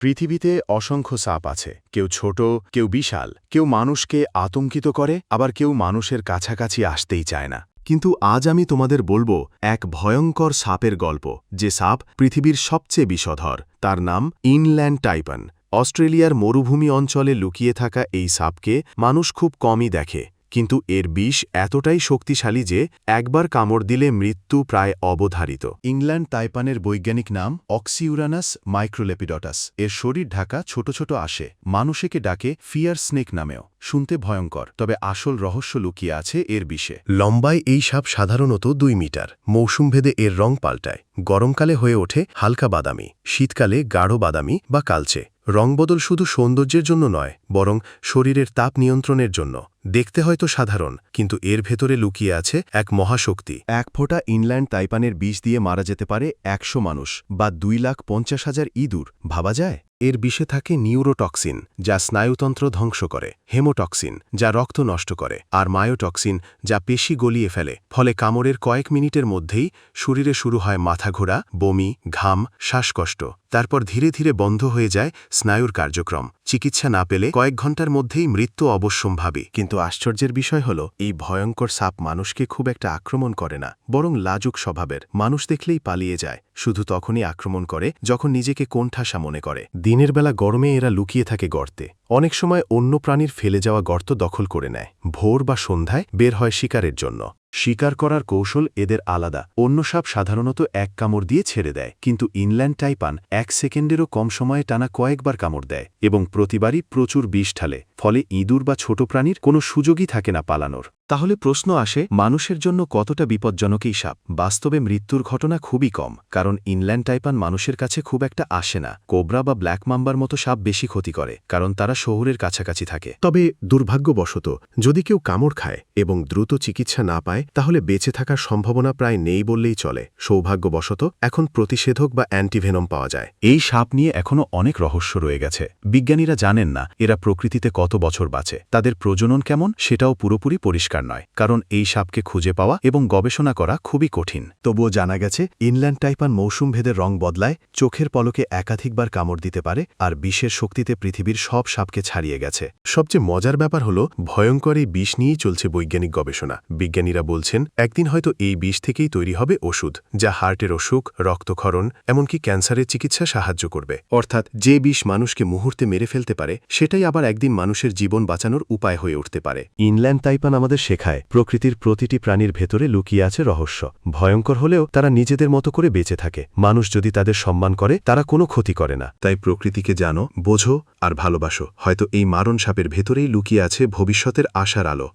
পৃথিবীতে অসংখ্য সাপ আছে। কেউ ছোট, কেউ বিশাল, কেউ মানুষকে আতঙ্কিত করে, আবার কেউ মানুষের কাছাকাছি আসতেই চায় না। কিন্তু আজ আমি তোমাদের বলব এক ভয়ঙ্কর সাপের গল্প, যে সাপ পৃথিবীর সবচেয়ে বিষধর। তার নাম ইনল্যান্ড টাইপান। অস্ট্রেলিয়ার মরুভূমি অঞ্চলে লুকিয়ে থাকা এই সাপকে মানুষ খুব কমই দেখে। কিন্তু এর বিষ এতটাই শক্তিশালী যে একবার কামড় দিলে মৃত্যু প্রায় অবধারিত। ইংল্যান্ড তাইপানের বৈজ্ঞানিক নাম অক্সিউরানাস মাইক্রোলেপিডটাস। এর শরীর ঢাকা ছোট ছোট আসে। মানুষেকে ডাকে ফিয়ার স্নেক নামেও। শুনতে ভয়ঙ্কর, তবে আসল রহস্য লুকিয়ে আছে এর বিষে। লম্বায় এই সাপ সাধারণত দুই মিটার মৌসুমভেদে এর রং পাল্টায়। গরমকালে হয়ে ওঠে হালকা বাদামি, শীতকালে গাঢ় বাদামি বা কালচে। রংবদল শুধু সৌন্দর্যের জন্য নয়, বরং শরীরের তাপ নিয়ন্ত্রণের জন্য। দেখতে হয়তো সাধারণ, কিন্তু এর ভেতরে লুকিয়ে আছে এক মহাশক্তি। এক ফোঁটা ইনল্যান্ড তাইপানের বিষ দিয়ে মারা যেতে পারে একশো মানুষ বা দুই লাখ পঞ্চাশ হাজার ইঁদুর, ভাবা যায়? এর বিষে থাকে নিউরোটক্সিন, যা স্নায়ুতন্ত্র ধ্বংস করে, হেমোটক্সিন, যা রক্ত নষ্ট করে, আর মায়োটক্সিন, যা পেশি গলিয়ে ফেলে, ফলে কামড়ের কয়েক মিনিটের মধ্যেই শরীরে শুরু হয় মাথা ঘোরা বমি, ঘাম, শ্বাসকষ্ট। তারপর ধীরে ধীরে বন্ধ হয়ে যায় স্নায়ুর কার্যক্রম। চিকিৎসা না পেলে কয়েক ঘণ্টার মধ্যেই মৃত্যু অবশ্যম্ভাবী। কিন্তু আশ্চর্যের বিষয় হল, এই ভয়ঙ্কর সাপ মানুষকে খুব একটা আক্রমণ করে না, বরং লাজুক স্বভাবের। মানুষ দেখলেই পালিয়ে যায়, শুধু তখনই আক্রমণ করে যখন নিজেকে কোণঠাসা মনে করে। দিনের বেলা গরমে এরা লুকিয়ে থাকে গর্তে। অনেক সময় অন্য প্রাণীর ফেলে যাওয়া গর্ত দখল করে নেয়। ভোর বা সন্ধ্যায় বের হয় শিকারের জন্য। শিকার করার কৌশল এদের আলাদা। অন্য সাপ সাধারণত এক কামড় দিয়ে ছেড়ে দেয়, কিন্তু ইনল্যান্ড টাইপান এক সেকেন্ডেরও কম সময়ে টানা কয়েকবার কামড় দেয় এবং প্রতিবারই প্রচুর বিষ ঢালে, ফলে ইঁদুর বা ছোট প্রাণীর কোনো সুযোগই থাকে না পালানোর। তাহলে প্রশ্ন আসে, মানুষের জন্য কতটা বিপজ্জনক এই সাপ? বাস্তবে মৃত্যুর ঘটনা খুবই কম, কারণ ইনল্যান্ড টাইপান মানুষের কাছে খুব একটা আসে না। কোবরা বা ব্ল্যাক মাম্বার মতো সাপ বেশি ক্ষতি করে, কারণ তারা শহরের কাছাকাছি থাকে। তবে দুর্ভাগ্যবশত, যদি কেউ কামড় খায় এবং দ্রুত চিকিৎসা না পায় তাহলে বেঁচে থাকার সম্ভাবনা প্রায় নেই বললেই চলে। সৌভাগ্যবশত, এখন প্রতিষেধক বা অ্যান্টিভেনম পাওয়া যায়। এই সাপ নিয়ে এখনও অনেক রহস্য রয়ে গেছে। বিজ্ঞানীরা জানেন না, এরা প্রকৃতিতে কত বছর বাঁচে। তাদের প্রজনন কেমন, সেটাও পুরোপুরি পরিষ্কার নয়। কারণ এই সাপকে খুঁজে পাওয়া এবং গবেষণা করা খুবই কঠিন। তবুও জানা গেছে, ইনল্যান্ড টাইপান মৌসুমভেদের রং বদলায়, চোখের পলকে একাধিকবার কামড় দিতে পারে আর বিষের শক্তিতে পৃথিবীর সব সাপকে ছাড়িয়ে গেছে। সবচেয়ে মজার ব্যাপার হল, ভয়ঙ্কর এই বিষ নিয়েই চলছে বৈজ্ঞানিক গবেষণা। বিজ্ঞানীরা বলছেন, একদিন হয়তো এই বিষ থেকেই তৈরি হবে ওষুধ, যা হার্টের অসুখ, রক্তক্ষরণ, এমনকি ক্যান্সারের চিকিৎসা সাহায্য করবে। অর্থাৎ যে বিষ মানুষকে মুহূর্তে মেরে ফেলতে পারে, সেটাই আবার একদিন মানুষের জীবন বাঁচানোর উপায় হয়ে উঠতে পারে। ইনল্যান্ড তাইপান আমাদের শেখায়, প্রকৃতির প্রতিটি প্রাণীর ভেতরে লুকিয়ে আছে রহস্য। ভয়ঙ্কর হলেও তারা নিজেদের মতো করে বেঁচে থাকে। মানুষ যদি তাদের সম্মান করে, তারা কোনো ক্ষতি করে না। তাই প্রকৃতিকে জানো, বোঝো আর ভালোবাসো। হয়তো এই মারণ সাপের ভেতরেই লুকিয়ে আছে ভবিষ্যতের আশার আলো।